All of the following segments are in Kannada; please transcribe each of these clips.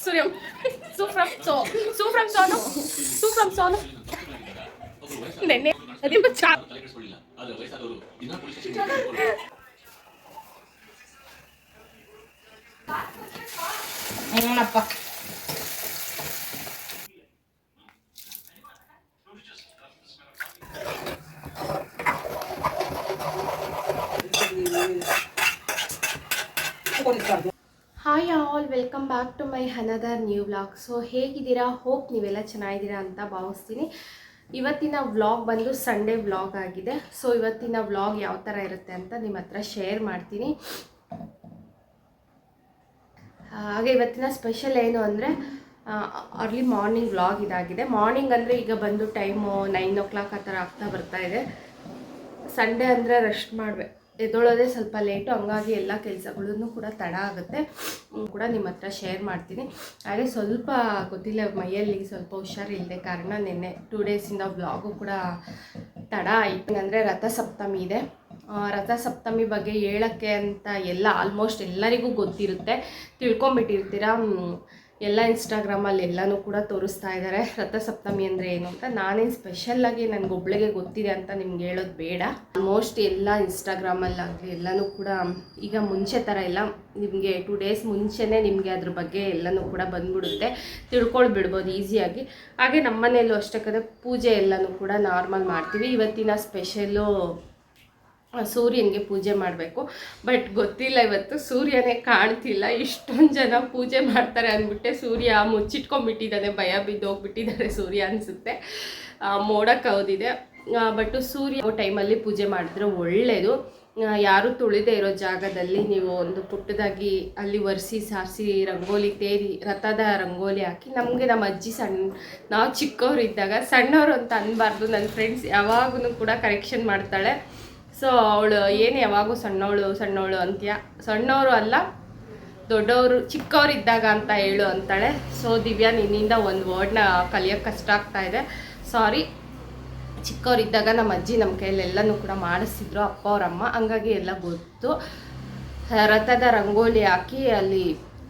Suriam. Sopravsono. Sopravsono. Sopravsono. Nene. అదేమో చా అవునప్పా my another new vlog so ಹೇಗಿದ್ದೀರಾ? ಹೋಪ್ ನೀವೆಲ್ಲ ಚೆನ್ನಾಗಿದ್ದೀರಾ ಅಂತ ಭಾವಿಸ್ತೀನಿ. ಇವತ್ತಿನ ವ್ಲಾಗ್ ಬಂದು ಸಂಡೇ ವ್ಲಾಗ್ ಆಗಿದೆ. ಸೊ ಇವತ್ತಿನ ವ್ಲಾಗ್ ಯಾವ ಥರ ಇರುತ್ತೆ ಅಂತ ನಿಮ್ಮ ಹತ್ರ ಶೇರ್ ಮಾಡ್ತೀನಿ. ಹಾಗೆ ಇವತ್ತಿನ ಸ್ಪೆಷಲ್ ಏನು ಅಂದರೆ ಅರ್ಲಿ ಮಾರ್ನಿಂಗ್ ವ್ಲಾಗ್ ಇದಾಗಿದೆ. ಮಾರ್ನಿಂಗ್ ಅಂದರೆ ಈಗ ಬಂದು ಟೈಮು ನೈನ್ ಓ ಕ್ಲಾಕ್ ಆ ಥರ ಆಗ್ತಾ ಬರ್ತಾ ಇದೆ. ಸಂಡೇ ಅಂದರೆ ರೆಸ್ಟ್ ಮಾಡಬೇಕು. ಎದ್ದೊಳೋದೇ ಸ್ವಲ್ಪ ಲೇಟು, ಹಂಗಾಗಿ ಎಲ್ಲ ಕೆಲಸಗಳೂ ಕೂಡ ತಡ ಆಗುತ್ತೆ. ಕೂಡ ನಿಮ್ಮ ಹತ್ರ ಶೇರ್ ಮಾಡ್ತೀನಿ. ಹಾಗೆ ಸ್ವಲ್ಪ ಗೊತ್ತಿಲ್ಲ, ಮೈಯಲ್ಲಿ ಸ್ವಲ್ಪ ಹುಷಾರಿಲ್ಲದೆ ಕಾರಣ ನಿನ್ನೆ ಟೂ ಡೇಸಿಂದ ವ್ಲಾಗು ಕೂಡ ತಡ ಆಯಿತು. ಅಂದರೆ ರಥಸಪ್ತಮಿ ಇದೆ. ರಥಸಪ್ತಮಿ ಬಗ್ಗೆ ಹೇಳೋಕ್ಕೆ ಅಂತ ಎಲ್ಲ ಆಲ್ಮೋಸ್ಟ್ ಎಲ್ಲರಿಗೂ ಗೊತ್ತಿರುತ್ತೆ. ತಿಳ್ಕೊಂಬಿಟ್ಟಿರ್ತೀರ? ಎಲ್ಲ ಇನ್ಸ್ಟಾಗ್ರಾಮಲ್ಲಿ ಎಲ್ಲನೂ ಕೂಡ ತೋರಿಸ್ತಾ ಇದ್ದಾರೆ ರಥಸಪ್ತಮಿ ಅಂದರೆ ಏನು ಅಂತ. ನಾನೇನು ಸ್ಪೆಷಲ್ಲಾಗಿ ನನಗೊಬ್ಳಿಗೆ ಗೊತ್ತಿದೆ ಅಂತ ನಿಮ್ಗೆ ಹೇಳೋದು ಬೇಡ. ಆಲ್ಮೋಸ್ಟ್ ಎಲ್ಲ ಇನ್ಸ್ಟಾಗ್ರಾಮಲ್ಲಾಗಲಿ ಎಲ್ಲನೂ ಕೂಡ ಈಗ ಮುಂಚೆ ಥರ ಎಲ್ಲ ನಿಮಗೆ ಟೂ ಡೇಸ್ ಮುಂಚೆನೇ ನಿಮಗೆ ಅದ್ರ ಬಗ್ಗೆ ಎಲ್ಲನೂ ಕೂಡ ಬಂದ್ಬಿಡುತ್ತೆ. ತಿಳ್ಕೊಳ್ಬಿಡ್ಬೋದು ಈಸಿಯಾಗಿ ಹಾಗೆ ನಮ್ಮ ಮನೆಯಲ್ಲೂ ಅಷ್ಟೇ ಕದೆ ಪೂಜೆ ಎಲ್ಲನೂ ಕೂಡ ನಾರ್ಮಲ್ ಮಾಡ್ತೀವಿ. ಇವತ್ತಿನ ಸ್ಪೆಷಲ್ಲು ಸೂರ್ಯನಿಗೆ ಪೂಜೆ ಮಾಡಬೇಕು. ಬಟ್ ಗೊತ್ತಿಲ್ಲ ಇವತ್ತು, ಸೂರ್ಯನೇ ಕಾಣ್ತಿಲ್ಲ. ಇಷ್ಟೊಂದು ಜನ ಪೂಜೆ ಮಾಡ್ತಾರೆ ಅಂದ್ಬಿಟ್ಟೆ ಸೂರ್ಯ ಮುಚ್ಚಿಟ್ಕೊಂಡ್ಬಿಟ್ಟಿದ್ದಾನೆ, ಭಯ ಬಿದ್ದು ಹೋಗ್ಬಿಟ್ಟಿದ್ದಾರೆ ಸೂರ್ಯ ಅನಿಸುತ್ತೆ. ಮೋಡ ಕೌದಿದೆ ಬಟ್ ಸೂರ್ಯ ಟೈಮಲ್ಲಿ ಪೂಜೆ ಮಾಡಿದ್ರೆ ಒಳ್ಳೆಯದು ಯಾರು ತುಳಿದೇ ಇರೋ ಜಾಗದಲ್ಲಿ ನೀವು ಒಂದು ಪುಟ್ಟದಾಗಿ ಅಲ್ಲಿ ಒರೆಸಿ ಸಾರಿಸಿ ರಂಗೋಲಿ ತೇರಿ, ರಥದ ರಂಗೋಲಿ ಹಾಕಿ, ನಮಗೆ ನಮ್ಮ ಅಜ್ಜಿ ಸಣ್ಣ ನಾವು ಚಿಕ್ಕವರಿದ್ದಾಗ ಸಣ್ಣವರು ಅಂತ ಅನ್ನಬಾರ್ದು ನನ್ನ ಫ್ರೆಂಡ್ಸ್ ಯಾವಾಗೂ ಕೂಡ ಕರೆಕ್ಷನ್ ಮಾಡ್ತಾಳೆ. ಸೊ ಅವಳು ಏನು ಯಾವಾಗೂ ಸಣ್ಣವಳು ಸಣ್ಣವಳು ಅಂತ್ಯ. ಸಣ್ಣವರು ಅಲ್ಲ, ದೊಡ್ಡವರು, ಚಿಕ್ಕವರಿದ್ದಾಗ ಅಂತ ಹೇಳು ಅಂತಾಳೆ. ಸೊ ದಿವ್ಯಾ ನಿನ್ನಿಂದ ಒಂದು ವರ್ಡ್ನ ಕಲಿಯೋಕ್ಕೆ ಕಷ್ಟ ಆಗ್ತಾ ಇದೆ. ಸಾರಿ ಚಿಕ್ಕವರಿದ್ದಾಗ ನಮ್ಮ ಅಜ್ಜಿ ನಮ್ಮ ಕೈಯಲ್ಲಿ ಎಲ್ಲನೂ ಕೂಡ ಮಾಡಿಸ್ತಿದ್ರು ಅಪ್ಪ ಅವರಮ್ಮ ಹಂಗಾಗಿ ಎಲ್ಲ ಗೊತ್ತು. ರಥದ ರಂಗೋಲಿ ಹಾಕಿ ಅಲ್ಲಿ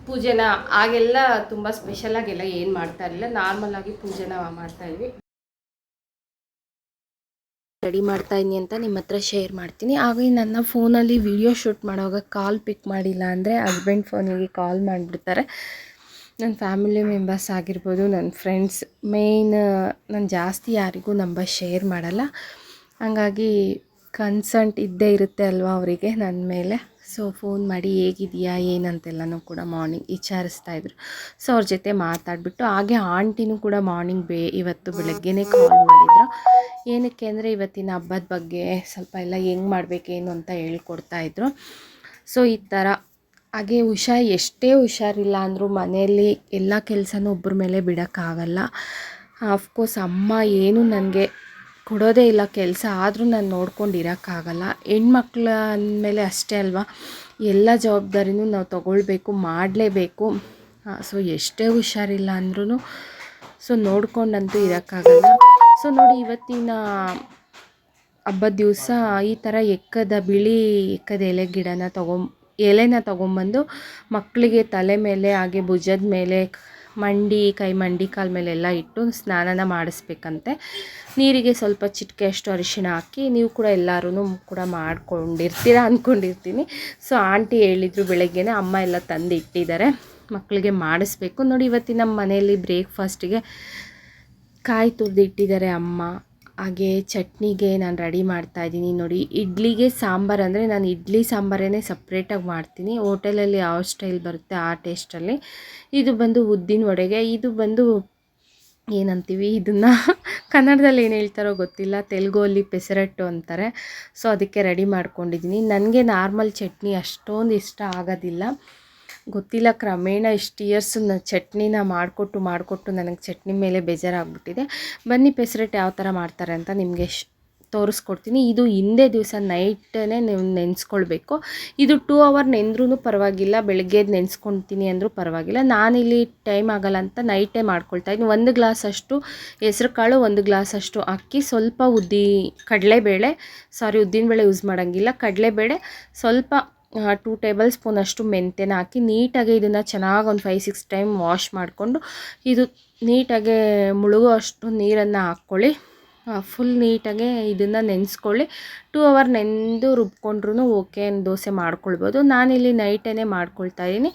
ಪೂಜೆನ ಆಗೆಲ್ಲ ತುಂಬ ಸ್ಪೆಷಲಾಗೆಲ್ಲ ಏನು ಮಾಡ್ತಾ ಇರಲಿಲ್ಲ. ನಾರ್ಮಲಾಗಿ ಪೂಜೆನ ಮಾಡ್ತಾ ಇದ್ವಿ. ರೆಡಿ ಮಾಡ್ತಾ ಇದ್ದೀನಿ ಅಂತ ನಿಮ್ಮ ಹತ್ರ ಶೇರ್ ಮಾಡ್ತೀನಿ. ಹಾಗೆ ನನ್ನ ಫೋನಲ್ಲಿ ವಿಡಿಯೋ ಶೂಟ್ ಮಾಡುವಾಗ ಕಾಲ್ ಪಿಕ್ ಮಾಡಿಲ್ಲ ಅಂದರೆ ಹಸ್ಬೆಂಡ್ ಫೋನಿಗೆ ಕಾಲ್ ಮಾಡಿಬಿಡ್ತಾರೆ. ನನ್ನ ಫ್ಯಾಮಿಲಿ ಮೆಂಬರ್ಸ್ ಆಗಿರ್ಬೋದು ನನ್ನ ಫ್ರೆಂಡ್ಸ್ ಮೇಯ್ನ್ ನಾನು ಜಾಸ್ತಿ ಯಾರಿಗೂ ನಂಬರ್ ಶೇರ್ ಮಾಡಲ್ಲ. ಹಾಗಾಗಿ ಕನ್ಸಂಟ್ ಇದ್ದೇ ಇರುತ್ತೆ ಅಲ್ವಾ ಅವರಿಗೆ ನನ್ನ ಮೇಲೆ. ಸೊ ಫೋನ್ ಮಾಡಿ ಹೇಗಿದೆಯಾ, ಏನಂತೆಲ್ಲನೂ ಕೂಡ ಮಾರ್ನಿಂಗ್ ವಿಚಾರಿಸ್ತಾ ಇದ್ರು. ಸೊ ಅವ್ರ ಜೊತೆ ಮಾತಾಡಿಬಿಟ್ಟು, ಹಾಗೆ ಆಂಟಿನೂ ಕೂಡ ಮಾರ್ನಿಂಗ್ ಬೇ, ಇವತ್ತು ಬೆಳಗ್ಗೆನೇ ಕಾಲ್ ಮಾಡಿದ್ರು. ಏನಕ್ಕೆ ಅಂದರೆ ಇವತ್ತಿನ ಹಬ್ಬದ ಬಗ್ಗೆ ಸ್ವಲ್ಪ ಎಲ್ಲ ಹೆಂಗೆ ಮಾಡಬೇಕೇನು ಅಂತ ಹೇಳ್ಕೊಡ್ತಾ ಇದ್ರು. ಸೊ ಈ ಥರ ಹಾಗೆ ಹುಷಾ ಎಷ್ಟೇ ಹುಷಾರಿಲ್ಲ ಅಂದರೂ ಮನೆಯಲ್ಲಿ ಎಲ್ಲ ಕೆಲಸನೂ ಒಬ್ಬರ ಮೇಲೆ ಬಿಡೋಕ್ಕಾಗಲ್ಲ. ಅಫ್ಕೋರ್ಸ್ ಅಮ್ಮ ಏನು ನನಗೆ ಕೊಡೋದೇ ಇಲ್ಲ, ಕೆಲಸ ಆದರೂ ನಾನು ನೋಡ್ಕೊಂಡು ಇರೋಕ್ಕಾಗಲ್ಲ. ಹೆಣ್ಮಕ್ಳ ಅಂದಮೇಲೆ ಅಷ್ಟೇ ಅಲ್ವಾ? ಎಲ್ಲ ಜವಾಬ್ದಾರಿನೂ ನಾವು ತಗೊಳ್ಬೇಕು, ಮಾಡಲೇಬೇಕು. ಸೊ ಎಷ್ಟೇ ಹುಷಾರಿಲ್ಲ ಅಂದ್ರೂ ಸೊ ನೋಡ್ಕೊಂಡಂತೂ ಇರೋಕ್ಕಾಗಲ್ಲ. ಸೊ ನೋಡಿ, ಇವತ್ತಿನ ಹಬ್ಬದ ದಿವಸ ಈ ಥರ ಎಕ್ಕದ ಬಿಳಿ, ಎಕ್ಕದ ಎಲೆ ಗಿಡನ ತಗೊಂಬ ಎಲೆನ ತೊಗೊಂಬಂದು ಮಕ್ಕಳಿಗೆ ತಲೆ ಮೇಲೆ, ಹಾಗೆ ಭುಜದ ಮೇಲೆ, ಮಂಡಿ, ಕೈ ಮಂಡಿ, ಕಾಲ ಮೇಲೆಲ್ಲ ಇಟ್ಟು ಸ್ನಾನನ ಮಾಡಿಸ್ಬೇಕಂತೆ. ನೀರಿಗೆ ಸ್ವಲ್ಪ ಚಿಟಿಕೆ ಅಷ್ಟು ಅರಿಶಿಣ ಹಾಕಿ, ನೀವು ಕೂಡ ಎಲ್ಲರೂ ಕೂಡ ಮಾಡ್ಕೊಂಡಿರ್ತೀರ ಅಂದ್ಕೊಂಡಿರ್ತೀನಿ ಸೊ ಆಂಟಿ ಹೇಳಿದರು ಬೆಳಗ್ಗೆನೇ, ಅಮ್ಮ ಎಲ್ಲ ತಂದು ಇಟ್ಟಿದ್ದಾರೆ ಮಕ್ಕಳಿಗೆ ಮಾಡಿಸ್ಬೇಕು. ನೋಡಿ, ಇವತ್ತಿನ ನಮ್ಮ ಮನೆಯಲ್ಲಿ ಬ್ರೇಕ್ಫಾಸ್ಟಿಗೆ ಕಾಯಿ ತುರಿದಿಟ್ಟಿದ್ದಾರೆ ಅಮ್ಮ. ಹಾಗೆ ಚಟ್ನಿಗೆ ನಾನು ರೆಡಿ ಮಾಡ್ತಾ ಇದ್ದೀನಿ. ನೋಡಿ, ಇಡ್ಲಿಗೆ ಸಾಂಬಾರು ಅಂದರೆ ನಾನು ಇಡ್ಲಿ ಸಾಂಬಾರೇ ಸಪ್ರೇಟಾಗಿ ಮಾಡ್ತೀನಿ. ಹೋಟೆಲಲ್ಲಿ ಯಾವ ಸ್ಟೈಲ್ ಬರುತ್ತೆ ಆ ಟೇಸ್ಟಲ್ಲಿ ಇದು ಬಂದು ಉದ್ದಿನ ವಡೆಗೆ, ಇದು ಬಂದು ಏನಂತೀವಿ ಇದನ್ನು? ಕನ್ನಡದಲ್ಲಿ ಏನು ಹೇಳ್ತಾರೋ ಗೊತ್ತಿಲ್ಲ. ತೆಲುಗಲ್ಲಿ ಪೆಸರಟ್ಟು ಅಂತಾರೆ. ಸೊ ಅದಕ್ಕೆ ರೆಡಿ ಮಾಡ್ಕೊಂಡಿದ್ದೀನಿ. ನನಗೆ ನಾರ್ಮಲ್ ಚಟ್ನಿ ಅಷ್ಟೊಂದು ಇಷ್ಟ ಆಗೋದಿಲ್ಲ. ಗೊತ್ತಿಲ್ಲ, ಕ್ರಮೇಣ ಇಷ್ಟು ಇಯರ್ಸ್ ಚಟ್ನಿನ ಮಾಡಿಕೊಟ್ಟು ಮಾಡಿಕೊಟ್ಟು ನನಗೆ ಚಟ್ನಿ ಮೇಲೆ ಬೇಜಾರಾಗ್ಬಿಟ್ಟಿದೆ. ಬನ್ನಿ ಪೆಸರೆಟ್ ಯಾವ ಥರ ಮಾಡ್ತಾರೆ ಅಂತ ನಿಮಗೆ ತೋರಿಸ್ಕೊಡ್ತೀನಿ. ಇದು ಹಿಂದೆ ದಿವಸ ನೈಟೇ ನೀವು ನೆನೆಸ್ಕೊಳ್ಬೇಕು. ಇದು ಟೂ ಅವರ್ ನೆಂದ್ರೂ ಪರವಾಗಿಲ್ಲ, ಬೆಳಗ್ಗೆ ನೆನೆಸ್ಕೊಳ್ತೀನಿ ಅಂದರೂ ಪರವಾಗಿಲ್ಲ. ನಾನಿಲ್ಲಿ ಟೈಮ್ ಆಗಲ್ಲ ಅಂತ ನೈಟೇ ಮಾಡ್ಕೊಳ್ತಾ ಇದ್ದೀನಿ ಒಂದು ಗ್ಲಾಸ್ ಅಷ್ಟು ಹೆಸ್ರು ಕಾಳು, ಒಂದು ಗ್ಲಾಸ್ ಅಷ್ಟು ಅಕ್ಕಿ, ಸ್ವಲ್ಪ ಉದ್ದಿ, ಕಡಲೆಬೇಳೆ ಸಾರಿ ಉದ್ದಿನ ಬೇಳೆ ಯೂಸ್ ಮಾಡೋಂಗಿಲ್ಲ, ಕಡಲೆಬೇಳೆ, ಸ್ವಲ್ಪ ಟೂ ಟೇಬಲ್ ಸ್ಪೂನ್ ಅಷ್ಟು ಮೆಂತ್ಯನ ಹಾಕಿ ನೀಟಾಗಿ ಇದನ್ನು ಚೆನ್ನಾಗಿ ಒಂದು ಫೈವ್ ಸಿಕ್ಸ್ ಟೈಮ್ ವಾಶ್ ಮಾಡಿಕೊಂಡು ಇದು ನೀಟಾಗೆ ಮುಳುಗೋ ಅಷ್ಟು ನೀರನ್ನು ಹಾಕ್ಕೊಳ್ಳಿ. ಫುಲ್ ನೀಟಾಗೆ ಇದನ್ನು ನೆನೆಸ್ಕೊಳ್ಳಿ. ಟೂ ಅವರ್ ನೆಂದು ರುಬ್ಕೊಂಡ್ರೂ ಓಕೆ ದೋಸೆ ಮಾಡ್ಕೊಳ್ಬೋದು. ನಾನಿಲ್ಲಿ ನೈಟೇ ಮಾಡ್ಕೊಳ್ತಾ ಇದ್ದೀನಿ.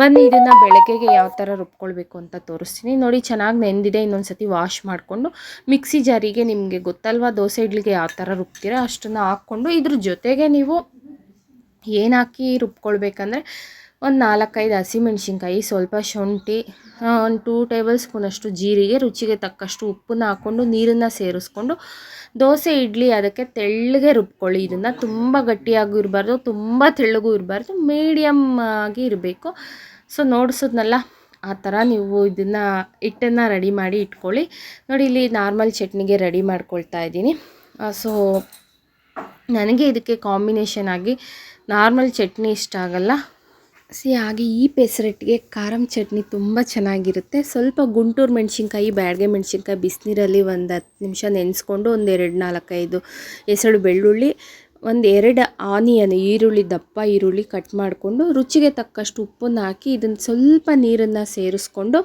ಬನ್ನಿ ಇದನ್ನು ಬೆಳಗ್ಗೆಗೆ ಯಾವ ಥರ ರುಬ್ಕೊಳ್ಬೇಕು ಅಂತ ತೋರಿಸ್ತೀನಿ. ನೋಡಿ ಚೆನ್ನಾಗಿ ನೆಂದಿದೆ ಇನ್ನೊಂದು ಸತಿ ವಾಶ್ ಮಾಡಿಕೊಂಡು. ಮಿಕ್ಸಿ ಜಾರಿಗೆ ನಿಮಗೆ ಗೊತ್ತಲ್ವಾ ದೋಸೆ ಇಡ್ಲಿಗೆ ಯಾವ ಥರ ರುಬ್ತೀರ ಅಷ್ಟನ್ನು ಹಾಕ್ಕೊಂಡು ಇದ್ರ ಜೊತೆಗೆ ನೀವು ಏನು ಹಾಕಿ ರುಬ್ಕೊಳ್ಬೇಕಂದ್ರೆ ಒಂದು ನಾಲ್ಕೈದು ಹಸಿಮೆಣ್ಸಿನ್ಕಾಯಿ ಸ್ವಲ್ಪ ಶುಂಠಿ ಒಂದು ಟೂ ಟೇಬಲ್ ಸ್ಪೂನಷ್ಟು ಜೀರಿಗೆ, ರುಚಿಗೆ ತಕ್ಕಷ್ಟು ಉಪ್ಪನ್ನ ಹಾಕ್ಕೊಂಡು ನೀರನ್ನು ಸೇರಿಸ್ಕೊಂಡು ದೋಸೆ, ಇಡ್ಲಿ ಅದಕ್ಕೆ ತೆಳ್ಳಗೆ ರುಬ್ಕೊಳ್ಳಿ. ಇದನ್ನು ತುಂಬ ಗಟ್ಟಿಯಾಗೂ ಇರಬಾರ್ದು, ತುಂಬ ತೆಳ್ಳಗೂ ಇರಬಾರ್ದು ಮೀಡಿಯಮ್ ಆಗಿ ಇರಬೇಕು. ಸೊ ನೋಡಿಸೋದ್ನಲ್ಲ, ಆ ಥರ ನೀವು ಇದನ್ನು ಹಿಟ್ಟನ್ನು ರೆಡಿ ಮಾಡಿ ಇಟ್ಕೊಳ್ಳಿ. ನೋಡಿ, ಇಲ್ಲಿ ನಾರ್ಮಲ್ ಚಟ್ನಿಗೆ ರೆಡಿ ಮಾಡ್ಕೊಳ್ತಾ ಇದ್ದೀನಿ. ಸೊ ನನಗೆ ಇದಕ್ಕೆ ಕಾಂಬಿನೇಷನ್ ಆಗಿ ನಾರ್ಮಲ್ ಚಟ್ನಿ ಇಷ್ಟ ಆಗಲ್ಲ. ಸಿ ಹಾಗೆ ಈ ಪೆಸರಟ್ಟಿಗೆ ಖಾರಂ ಚಟ್ನಿ ತುಂಬ ಚೆನ್ನಾಗಿರುತ್ತೆ. ಸ್ವಲ್ಪ ಗುಂಟೂರು ಮೆಣಸಿನ್ಕಾಯಿ, ಬ್ಯಾಡಗೆ ಮೆಣಸಿನ್ಕಾಯಿ, ಬಿಸಿನೀರಲ್ಲಿ ಒಂದು ಹತ್ತು ನಿಮಿಷ ನೆನೆಸ್ಕೊಂಡು ಒಂದು ಎರಡು ನಾಲ್ಕೈದು ಹೆಸರು ಬೆಳ್ಳುಳ್ಳಿ, ಒಂದು ಎರಡು ಆನಿಯನ್, ಈರುಳ್ಳಿ ದಪ್ಪ, ಈರುಳ್ಳಿ ಕಟ್ ಮಾಡಿಕೊಂಡು ರುಚಿಗೆ ತಕ್ಕಷ್ಟು ಉಪ್ಪನ್ನು ಹಾಕಿ ಇದನ್ನು ಸ್ವಲ್ಪ ನೀರನ್ನು ಸೇರಿಸ್ಕೊಂಡು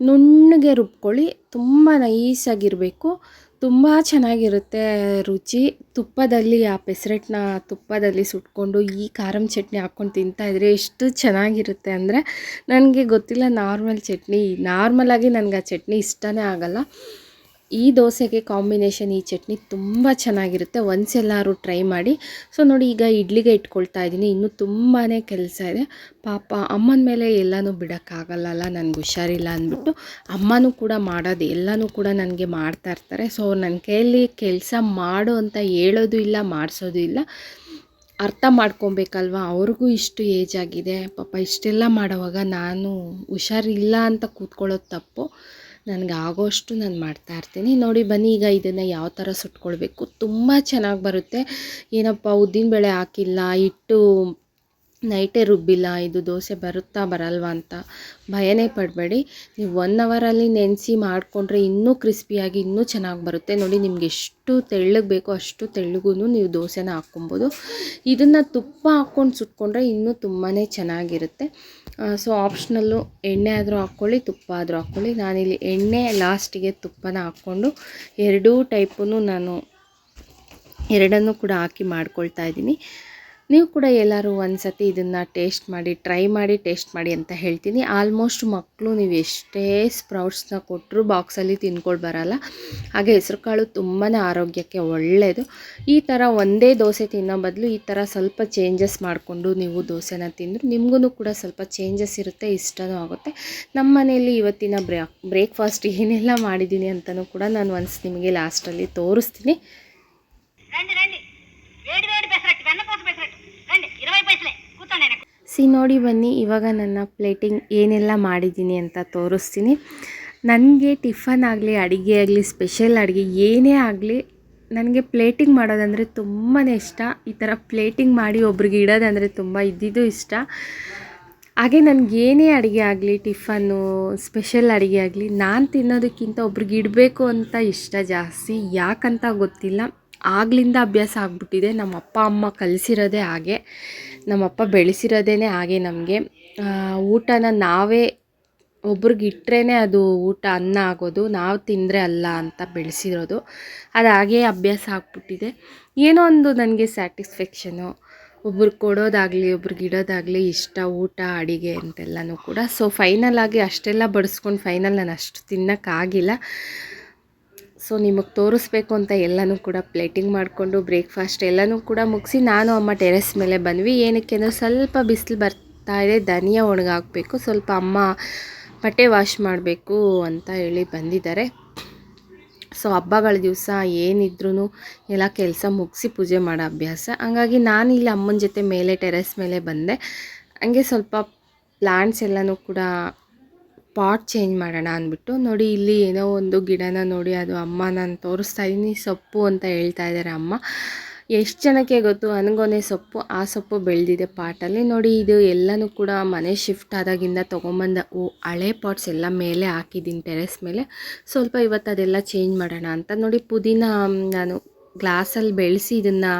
ನುಣ್ಣಗೆ ರುಬ್ಕೊಳ್ಳಿ. ತುಂಬ ನೈಸಾಗಿರಬೇಕು ತುಂಬ ಚೆನ್ನಾಗಿರುತ್ತೆ ರುಚಿ. ತುಪ್ಪದಲ್ಲಿ ಆ ಪೆಸರಟ್ಟನ್ನ ತುಪ್ಪದಲ್ಲಿ ಸುಟ್ಕೊಂಡು ಈ ಖಾರಂ ಚಟ್ನಿ ಹಾಕ್ಕೊಂಡು ತಿಂತಾಯಿದ್ರೆ ಎಷ್ಟು ಚೆನ್ನಾಗಿರುತ್ತೆ ಅಂದರೆ, ನನಗೆ ಗೊತ್ತಿಲ್ಲ ನಾರ್ಮಲ್ ಚಟ್ನಿ. ನಾರ್ಮಲಾಗಿ ನನಗೆ ಆ ಚಟ್ನಿ ಇಷ್ಟನೇ ಆಗಲ್ಲ. ಈ ದೋಸೆಗೆ ಕಾಂಬಿನೇಷನ್ ಈ ಚಟ್ನಿ ತುಂಬ ಚೆನ್ನಾಗಿರುತ್ತೆ. ಒಂದ್ಸೆಲ್ಲಾರು ಟ್ರೈ ಮಾಡಿ. ಸೊ ನೋಡಿ ಈಗ ಇಡ್ಲಿಗೆ ಇಟ್ಕೊಳ್ತಾ ಇದ್ದೀನಿ. ಇನ್ನೂ ತುಂಬಾ ಕೆಲಸ ಇದೆ. ಪಾಪ ಅಮ್ಮನ ಮೇಲೆ ಎಲ್ಲನೂ ಬಿಡೋಕ್ಕಾಗಲ್ಲಲ್ಲ ನನಗೆ ಹುಷಾರಿಲ್ಲ ಅಂದ್ಬಿಟ್ಟು ಅಮ್ಮನೂ ಕೂಡ ಮಾಡೋದು, ಎಲ್ಲನೂ ಕೂಡ ನನಗೆ ಮಾಡ್ತಾ ಇರ್ತಾರೆ. ಸೊ ನನ್ನ ಕೈಯಲ್ಲಿ ಕೆಲಸ ಮಾಡು ಅಂತ ಹೇಳೋದು ಇಲ್ಲ, ಮಾಡಿಸೋದು ಇಲ್ಲ. ಅರ್ಥ ಮಾಡ್ಕೊಬೇಕಲ್ವ? ಅವ್ರಿಗೂ ಇಷ್ಟು ಏಜ್ ಆಗಿದೆ. ಪಾಪ ಇಷ್ಟೆಲ್ಲ ಮಾಡೋವಾಗ ನಾನು ಹುಷಾರಿಲ್ಲ ಅಂತ ಕೂತ್ಕೊಳ್ಳೋದು ತಪ್ಪು. ನನಗೆ ಆಗೋಷ್ಟು ನಾನು ಮಾಡ್ತಾ ಇರ್ತೀನಿ. ನೋಡಿ ಬನ್ನಿ ಈಗ ಇದನ್ನು ಯಾವ ಥರ ಸುಟ್ಕೊಳ್ಬೇಕು. ತುಂಬ ಚೆನ್ನಾಗಿ ಬರುತ್ತೆ. ಏನಪ್ಪ ಉದ್ದಿನಬೇಳೆ ಹಾಕಿಲ್ಲ, ಹಿಟ್ಟು ನೈಟೇ ರುಬ್ಬಿಲ್ಲ, ಇದು ದೋಸೆ ಬರುತ್ತಾ ಬರಲ್ವಾ ಅಂತ ಭಯನೇ ಪಡಬೇಡಿ. ನೀವು ಒನ್ ಅವರಲ್ಲಿ ನೆನೆಸಿ ಮಾಡಿಕೊಂಡ್ರೆ ಇನ್ನೂ ಕ್ರಿಸ್ಪಿಯಾಗಿ, ಇನ್ನೂ ಚೆನ್ನಾಗಿ ಬರುತ್ತೆ. ನೋಡಿ, ನಿಮ್ಗೆ ಎಷ್ಟು ತೆಳ್ಳಗೆ ಬೇಕೋ ಅಷ್ಟು ತೆಳ್ಳಗೂ ನೀವು ದೋಸೆನ ಹಾಕ್ಕೊಬೋದು. ಇದನ್ನು ತುಪ್ಪ ಹಾಕ್ಕೊಂಡು ಸುಟ್ಕೊಂಡ್ರೆ ಇನ್ನೂ ತುಂಬಾ ಚೆನ್ನಾಗಿರುತ್ತೆ. ಸೊ ಆಪ್ಷನಲ್ಲು ಎಣ್ಣೆ ಆದರೂ ಹಾಕ್ಕೊಳ್ಳಿ, ತುಪ್ಪ ಆದರೂ ಹಾಕ್ಕೊಳ್ಳಿ. ನಾನಿಲ್ಲಿ ಎಣ್ಣೆ ಲಾಸ್ಟಿಗೆ ತುಪ್ಪನ ಹಾಕ್ಕೊಂಡು ಎರಡೂ ಟೈಪೂ ನಾನು ಎರಡನ್ನೂ ಕೂಡ ಹಾಕಿ ಮಾಡ್ಕೊಳ್ತಾ ಇದ್ದೀನಿ. ನೀವು ಕೂಡ ಎಲ್ಲರೂ ಒಂದು ಸತಿ ಇದನ್ನು ಟೇಸ್ಟ್ ಮಾಡಿ, ಟ್ರೈ ಮಾಡಿ, ಟೇಸ್ಟ್ ಮಾಡಿ ಅಂತ ಹೇಳ್ತೀನಿ. ಆಲ್ಮೋಸ್ಟ್ ಮಕ್ಕಳು ನೀವು ಎಷ್ಟೇ ಸ್ಪ್ರೌಟ್ಸ್ನ ಕೊಟ್ಟರು ಬಾಕ್ಸಲ್ಲಿ ತಿನ್ಕೊಂಡು ಬರಲ್ಲ. ಹಾಗೆ ಹೆಸರುಕಾಳು ತುಂಬಾ ಆರೋಗ್ಯಕ್ಕೆ ಒಳ್ಳೆಯದು ಈ ಥರ ಒಂದೇ ದೋಸೆ ತಿನ್ನೋ ಬದಲು ಈ ಥರ ಸ್ವಲ್ಪ ಚೇಂಜಸ್ ಮಾಡಿಕೊಂಡು ನೀವು ದೋಸೆನ ತಿಂದರು ನಿಮಗೂ ಕೂಡ ಸ್ವಲ್ಪ ಚೇಂಜಸ್ ಇರುತ್ತೆ, ಇಷ್ಟನೂ ಆಗುತ್ತೆ. ನಮ್ಮ ಮನೆಯಲ್ಲಿ ಇವತ್ತಿನ ಬ್ರೇಕ್ ಬ್ರೇಕ್ಫಾಸ್ಟ್ ಏನೆಲ್ಲ ಮಾಡಿದ್ದೀನಿ ಅಂತಲೂ ಕೂಡ ನಾನು ಒನ್ಸ್ ನಿಮಗೆ ಲಾಸ್ಟಲ್ಲಿ ತೋರಿಸ್ತೀನಿ. ಸಿ, ನೋಡಿ ಬನ್ನಿ, ಇವಾಗ ನನ್ನ ಪ್ಲೇಟಿಂಗ್ ಏನೆಲ್ಲ ಮಾಡಿದ್ದೀನಿ ಅಂತ ತೋರಿಸ್ತೀನಿ. ನನಗೆ ಟಿಫನ್ ಆಗಲಿ, ಅಡುಗೆ ಆಗಲಿ, ಸ್ಪೆಷಲ್ ಅಡುಗೆ ಏನೇ ಆಗಲಿ, ನನಗೆ ಪ್ಲೇಟಿಂಗ್ ಮಾಡೋದಂದರೆ ತುಂಬಾ ಇಷ್ಟ. ಈ ಥರ ಪ್ಲೇಟಿಂಗ್ ಮಾಡಿ ಒಬ್ರಿಗೆ ಇಡೋದಂದರೆ ತುಂಬ ಇದ್ದಿದ್ದು ಇಷ್ಟ. ಹಾಗೆ ನನಗೇನೇ ಅಡುಗೆ ಆಗಲಿ, ಟಿಫನ್ನು, ಸ್ಪೆಷಲ್ ಅಡುಗೆ ಆಗಲಿ, ನಾನು ತಿನ್ನೋದಕ್ಕಿಂತ ಒಬ್ರಿಗೆ ಇಡಬೇಕು ಅಂತ ಇಷ್ಟ ಜಾಸ್ತಿ. ಯಾಕಂತ ಗೊತ್ತಿಲ್ಲ. ಆಗ್ಲಿಂದ ಅಭ್ಯಾಸ ಆಗಿಬಿಟ್ಟಿದೆ. ನಮ್ಮ ಅಪ್ಪ, ಅಮ್ಮ ಕಲಿಸಿರೋದೇ ಹಾಗೆ. ನಮ್ಮಪ್ಪ ಬೆಳೆಸಿರೋದೇ ಹಾಗೆ ನಮಗೆ. ಊಟನ ನಾವೇ ಒಬ್ರಿಗೆ ಇಟ್ಟರೆ ಅದು ಊಟ ಅನ್ನ ಆಗೋದು, ನಾವು ತಿಂದರೆ ಅಲ್ಲ ಅಂತ ಬೆಳೆಸಿರೋದು. ಅದು ಹಾಗೇ ಅಭ್ಯಾಸ ಆಗ್ಬಿಟ್ಟಿದೆ. ಏನೋ ಒಂದು ನನಗೆ ಸ್ಯಾಟಿಸ್ಫ್ಯಾಕ್ಷನು. ಒಬ್ರಿಗೆ ಕೊಡೋದಾಗಲಿ, ಒಬ್ರಿಗೆ ಇಡೋದಾಗಲಿ ಇಷ್ಟ ಊಟ, ಅಡಿಗೆ ಅಂತೆಲ್ಲನೂ ಕೂಡ. ಸೊ ಫೈನಲ್ ಆಗಿ ಅಷ್ಟೆಲ್ಲ ಬಡಿಸ್ಕೊಂಡು ಫೈನಲ್ ನಾನು ಅಷ್ಟು ತಿನ್ನೋಕ್ಕಾಗಿಲ್ಲ. ಸೊ ನಿಮಗೆ ತೋರಿಸ್ಬೇಕು ಅಂತ ಎಲ್ಲನೂ ಕೂಡ ಪ್ಲೇಟಿಂಗ್ ಮಾಡಿಕೊಂಡು ಬ್ರೇಕ್ಫಾಸ್ಟ್ ಎಲ್ಲನೂ ಕೂಡ ಮುಗಿಸಿ ನಾನು ಅಮ್ಮ ಟೆರೆಸ್ ಮೇಲೆ ಬಂದ್ವಿ. ಏನಕ್ಕೆ ಅಂದರೆ ಸ್ವಲ್ಪ ಬಿಸಿಲು ಬರ್ತಾ ಇದೆ ಧನಿಯಾ ಒಣಗಾಕಬೇಕು, ಸ್ವಲ್ಪ ಅಮ್ಮ ಬಟ್ಟೆ ವಾಶ್ ಮಾಡಬೇಕು ಅಂತ ಹೇಳಿ ಬಂದಿದ್ದಾರೆ. ಸೊ ಹಬ್ಬಗಳ ದಿವಸ ಏನಿದ್ರೂ ಎಲ್ಲ ಕೆಲಸ ಮುಗಿಸಿ ಪೂಜೆ ಮಾಡೋ ಅಭ್ಯಾಸ. ಹಂಗಾಗಿ ನಾನು ಇಲ್ಲಿ ಅಮ್ಮನ ಜೊತೆ ಮೇಲೆ ಟೆರೆಸ್ ಮೇಲೆ ಬಂದೆ. ಹಂಗೆ ಸ್ವಲ್ಪ ಪ್ಲ್ಯಾಂಟ್ಸ್ ಎಲ್ಲನೂ ಕೂಡ ಪಾಟ್ ಚೇಂಜ್ ಮಾಡೋಣ ಅಂದ್ಬಿಟ್ಟು ನೋಡಿ ಇಲ್ಲಿ ಏನೋ ಒಂದು ಗಿಡನ ನೋಡಿ ಅದು ಅಮ್ಮ ನಾನು ತೋರಿಸ್ತಾ ಇದ್ದೀನಿ ಸೊಪ್ಪು ಅಂತ ಹೇಳ್ತಾ ಇದ್ದಾರೆ ಅಮ್ಮ. ಎಷ್ಟು ಜನಕ್ಕೆ ಗೊತ್ತು? ಅನಗೊನೆ ಸೊಪ್ಪು. ಆ ಸೊಪ್ಪು ಬೆಳೆದಿದೆ ಪಾಟಲ್ಲಿ. ನೋಡಿ ಇದು ಎಲ್ಲನೂ ಕೂಡ ಮನೆ ಶಿಫ್ಟ್ ಆದಾಗಿಂದ ತೊಗೊಂಬಂದ ಓ, ಹಳೆ ಪಾಟ್ಸ್ ಎಲ್ಲ ಮೇಲೆ ಹಾಕಿದ್ದೀನಿ ಟೆರೆಸ್ ಮೇಲೆ. ಸ್ವಲ್ಪ ಇವತ್ತು ಅದೆಲ್ಲ ಚೇಂಜ್ ಮಾಡೋಣ ಅಂತ ನೋಡಿ ಪುದೀನ ನಾನು ಗ್ಲಾಸಲ್ಲಿ ಬೆಳೆಸಿ ಇದನ್ನು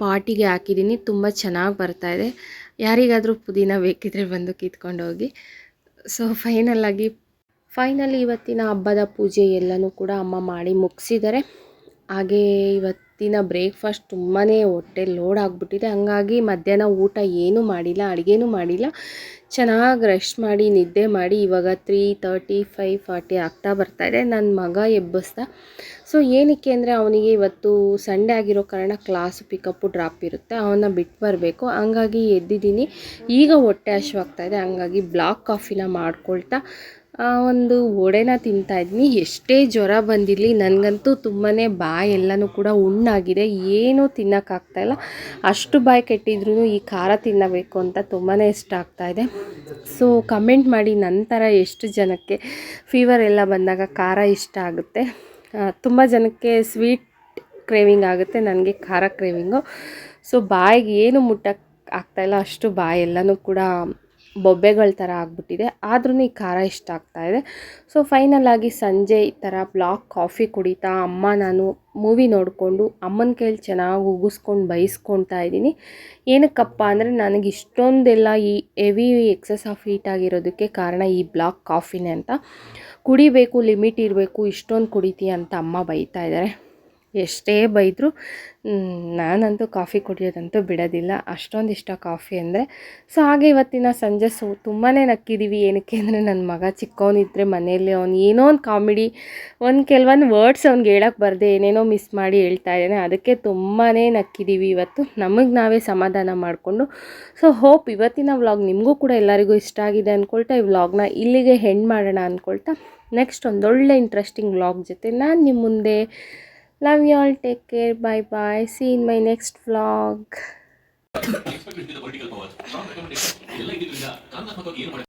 ಪಾಟಿಗೆ ಹಾಕಿದ್ದೀನಿ. ತುಂಬ ಚೆನ್ನಾಗಿ ಬರ್ತಾಯಿದೆ ಯಾರಿಗಾದರೂ ಪುದೀನ ಬೇಕಿದ್ರೆ ಬಂದು ಕಿತ್ಕೊಂಡು ಹೋಗಿ. ಸೊ ಫೈನಲಾಗಿ ಫೈನಲಿ ಇವತ್ತಿನ ಹಬ್ಬದ ಪೂಜೆ ಎಲ್ಲನೂ ಕೂಡ ಅಮ್ಮ ಮಾಡಿ ಮುಗಿಸಿದ್ದಾರೆ. ಹಾಗೇ ಇವತ್ತಿನ ಬ್ರೇಕ್ಫಾಸ್ಟ್ ತುಂಬಾ ಹೊಟ್ಟೆ ಲೋಡ್ ಆಗಿಬಿಟ್ಟಿದೆ. ಹಂಗಾಗಿ ಮಧ್ಯಾಹ್ನ ಊಟ ಏನೂ ಮಾಡಿಲ್ಲ, ಅಡುಗೆನೂ ಮಾಡಿಲ್ಲ. ಚೆನ್ನಾಗಿ ರೆಸ್ಟ್ ಮಾಡಿ, ನಿದ್ದೆ ಮಾಡಿ ಇವಾಗ ತ್ರೀ ತರ್ಟಿ ಫೈವ್ ಫಾರ್ಟಿ ಆಗ್ತಾ ಬರ್ತಾಯಿದೆ ನನ್ನ ಮಗ ಎಬ್ಬಿಸ್ದ. ಸೊ ಏನಕ್ಕೆ ಅಂದರೆ ಅವನಿಗೆ ಇವತ್ತು ಸಂಡೇ ಆಗಿರೋ ಕಾರಣ ಕ್ಲಾಸು ಪಿಕಪ್ಪು ಡ್ರಾಪ್ ಇರುತ್ತೆ. ಅವನ್ನ ಬಿಟ್ಟು ಬರಬೇಕು. ಹಂಗಾಗಿ ಎದ್ದಿದ್ದೀನಿ. ಈಗ ಹೊಟ್ಟೆ ಹಶ್ವಾಗ್ತಾಯಿದೆ ಹಂಗಾಗಿ ಬ್ಲಾಕ್ ಕಾಫಿನ ಮಾಡ್ಕೊಳ್ತಾ ಒಂದು ವಡೆನ ಇದ್ದೀನಿ. ಎಷ್ಟೇ ಜ್ವರ ಬಂದಿರಲಿ, ನನಗಂತೂ ತುಂಬಾ ಬಾಯಿ ಎಲ್ಲನೂ ಕೂಡ ಉಣ್ಣಾಗಿದೆ. ಏನೂ ತಿನ್ನೋಕ್ಕಾಗ್ತಾಯಿಲ್ಲ ಅಷ್ಟು ಬಾಯಿ ಕೆಟ್ಟಿದ್ರೂ ಈ ಖಾರ ತಿನ್ನಬೇಕು ಅಂತ ತುಂಬಾ ಇಷ್ಟ ಆಗ್ತಾಯಿದೆ ಸೊ ಕಮೆಂಟ್ ಮಾಡಿ ನಂತರ ಎಷ್ಟು ಜನಕ್ಕೆ ಫೀವರ್ ಎಲ್ಲ ಬಂದಾಗ ಖಾರ ಇಷ್ಟ ಆಗುತ್ತೆ. ತುಂಬ ಜನಕ್ಕೆ ಸ್ವೀಟ್ ಕ್ರೇವಿಂಗ್ ಆಗುತ್ತೆ. ನನಗೆ ಖಾರ ಕ್ರೇವಿಂಗು ಸೊ ಬಾಯಿಗೆ ಏನು ಮುಟ್ಟಕ್ಕೆ ಆಗ್ತಾಯಿಲ್ಲ ಅಷ್ಟು ಬಾಯಿ ಎಲ್ಲನೂ ಕೂಡ ಬೊಬ್ಬೆಗಳ ಥರ ಆಗಿಬಿಟ್ಟಿದೆ. ಆದ್ರೂ ಈ ಖಾರ ಇಷ್ಟ ಆಗ್ತಾ ಇದೆ. ಸೊ ಫೈನಲ್ ಆಗಿ ಸಂಜೆ ಈ ಥರ ಬ್ಲಾಕ್ ಕಾಫಿ ಕುಡಿತಾ ಅಮ್ಮ ನಾನು ಮೂವಿ ನೋಡಿಕೊಂಡು ಅಮ್ಮನ ಕೈಲಿ ಚೆನ್ನಾಗಿ ಉಗಿಸ್ಕೊಂಡು ಬಯಸ್ಕೊತಾ ಇದ್ದೀನಿ. ಏನಕ್ಕಪ್ಪ ಅಂದರೆ ನನಗೆ ಇಷ್ಟೊಂದೆಲ್ಲ ಈ ಹೆವಿ ಎಕ್ಸಸ್ ಆಫ್ ಹೀಟ್ ಆಗಿರೋದಕ್ಕೆ ಕಾರಣ ಈ ಬ್ಲಾಕ್ ಕಾಫಿನೇ ಅಂತ. ಕುಡಿಬೇಕು, ಲಿಮಿಟ್ ಇರಬೇಕು, ಇಷ್ಟೊಂದು ಕುಡಿತೀಯ ಅಂತ ಅಮ್ಮ ಬೈತಾ ಇದ್ದಾರೆ ಎಷ್ಟೇ ಬೈದರೂ ನಾನಂತೂ ಕಾಫಿ ಕುಡಿಯೋದಂತೂ ಬಿಡೋದಿಲ್ಲ. ಅಷ್ಟೊಂದು ಇಷ್ಟ ಕಾಫಿ ಅಂದರೆ, ಸೊ ಹಾಗೆ ಇವತ್ತಿನ ಸಂಜೆ ಸು ತುಂಬಾ ನಕ್ಕಿದ್ದೀವಿ ಏನಕ್ಕೆ ಅಂದರೆ ನನ್ನ ಮಗ ಚಿಕ್ಕವನಿದ್ರೆ ಮನೆಯಲ್ಲಿ ಅವ್ನು ಏನೋ ಒಂದು ಕಾಮಿಡಿ, ಒಂದು ಕೆಲವೊಂದು ವರ್ಡ್ಸ್ ಅವ್ನಿಗೆ ಹೇಳೋಕ್ಕೆ ಬರದೆ, ಏನೇನೋ ಮಿಸ್ ಮಾಡಿ ಹೇಳ್ತಾ ಇದ್ದಾನೆ. ಅದಕ್ಕೆ ತುಂಬಾ ನಕ್ಕಿದ್ದೀವಿ ಇವತ್ತು. ನಮಗೆ ನಾವೇ ಸಮಾಧಾನ ಮಾಡಿಕೊಂಡು. ಸೊ ಹೋಪ್ ಇವತ್ತಿನ ವ್ಲಾಗ್ ನಿಮಗೂ ಕೂಡ ಎಲ್ಲರಿಗೂ ಇಷ್ಟ ಆಗಿದೆ ಅಂದ್ಕೊಳ್ತಾ ಈ ವ್ಲಾಗ್ನ ಇಲ್ಲಿಗೆ ಹೆಣ್ಣು ಮಾಡೋಣ ಅಂದ್ಕೊಳ್ತಾ ನೆಕ್ಸ್ಟ್ ಒಂದೊಳ್ಳೆ ಇಂಟ್ರೆಸ್ಟಿಂಗ್ ವ್ಲಾಗ್ ಜೊತೆ ನಾನು ನಿಮ್ಮ ಮುಂದೆ Love you all. Take care. Bye bye. See in my next vlog.